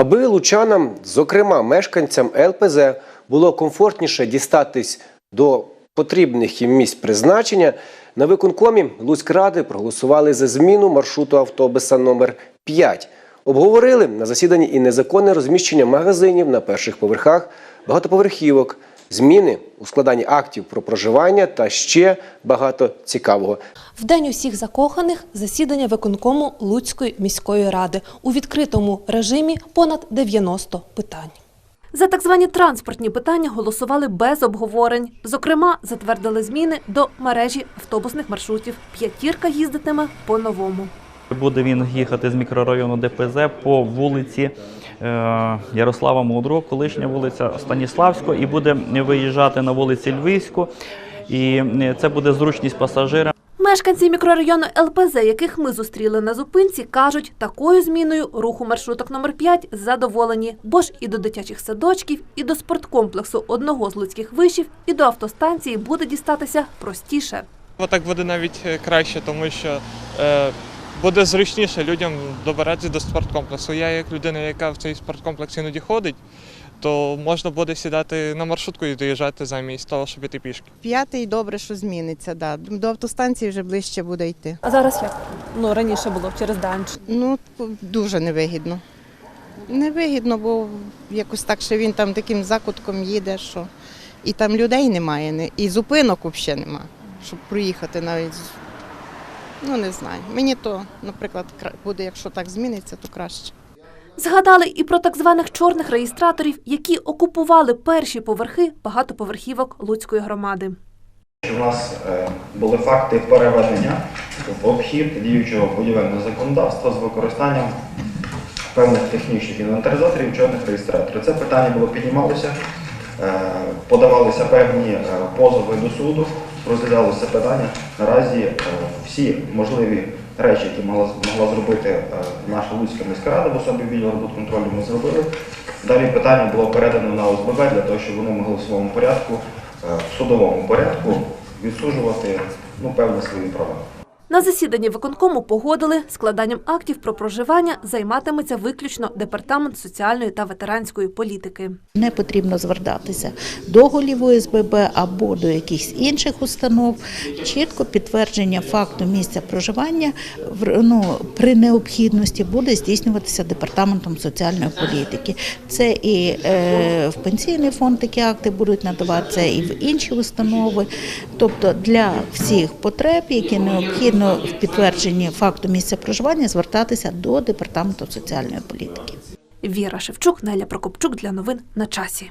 Аби лучанам, зокрема мешканцям ЛПЗ, було комфортніше дістатись до потрібних їм місць призначення, на виконкомі Луцькради проголосували за зміну маршруту автобуса номер 5 Обговорили на засіданні і незаконне розміщення магазинів на перших поверхах багатоповерхівок, зміни у складанні актів про проживання та ще багато цікавого. В день усіх закоханих засідання виконкому Луцької міської ради у відкритому режимі понад 90 питань. За так звані транспортні питання голосували без обговорень. Зокрема, затвердили зміни до мережі автобусних маршрутів. П'ятірка їздитиме по-новому. Буде він їхати з мікрорайону ДПЗ по вулиці Ярослава Мудрого, колишня вулиця Станіславського, і буде виїжджати на вулиці Львівську. І е, це буде зручність пасажира. Мешканці мікрорайону ЛПЗ, яких ми зустріли на зупинці, кажуть, такою зміною руху маршруток номер 5 задоволені, бо ж і до дитячих садочків, і до спорткомплексу одного з луцьких вишів, і до автостанції буде дістатися простіше. Так буде навіть е, краще, тому що е, буде зручніше людям добиратися до спорткомплексу. Я як людина, яка в цей спорткомплекс іноді ходить, то можна буде сідати на маршрутку і доїжджати замість того, щоб іти пішки. П'ятий добре, що зміниться. Да. До автостанції вже ближче буде йти. А зараз як? Ну раніше було через день. Ну, дуже невигідно. Невигідно, бо якось так, що він там таким закутком їде, що і там людей немає, і зупинок взагалі немає, щоб проїхати навіть. Ну, не знаю. Мені то, наприклад, кра- буде, якщо так зміниться, то краще. Згадали і про так званих чорних реєстраторів, які окупували перші поверхи багатоповерхівок Луцької громади. У нас е, були факти переведення в обхід діючого будівельного законодавства з використанням певних технічних інвентаризаторів чорних реєстраторів. Це питання було піднімалося, е, подавалися певні е, позови до суду, розглядалося питання. Наразі всі можливі речі, які могла, могла зробити е, наша Луцька міська рада в особі відділу контролю, ми зробили. Далі питання було передано на ОСББ для того, щоб вони могли в своєму порядку, е, в судовому порядку відсуджувати ну, певні свої права. На засіданні виконкому погодили, складанням актів про проживання займатиметься виключно департамент соціальної та ветеранської політики. Не потрібно звертатися до голів ОСББ або до якихось інших установ. Чітко підтвердження факту місця проживання ну, при необхідності буде здійснюватися департаментом соціальної політики. Це і е, в пенсійний фонд такі акти будуть надаватися, і в інші установи. Тобто для всіх потреб, які необхідно в підтвердженні факту місця проживання, звертатися до департаменту соціальної політики. Віра Шевчук, Неля Прокопчук для новин на часі.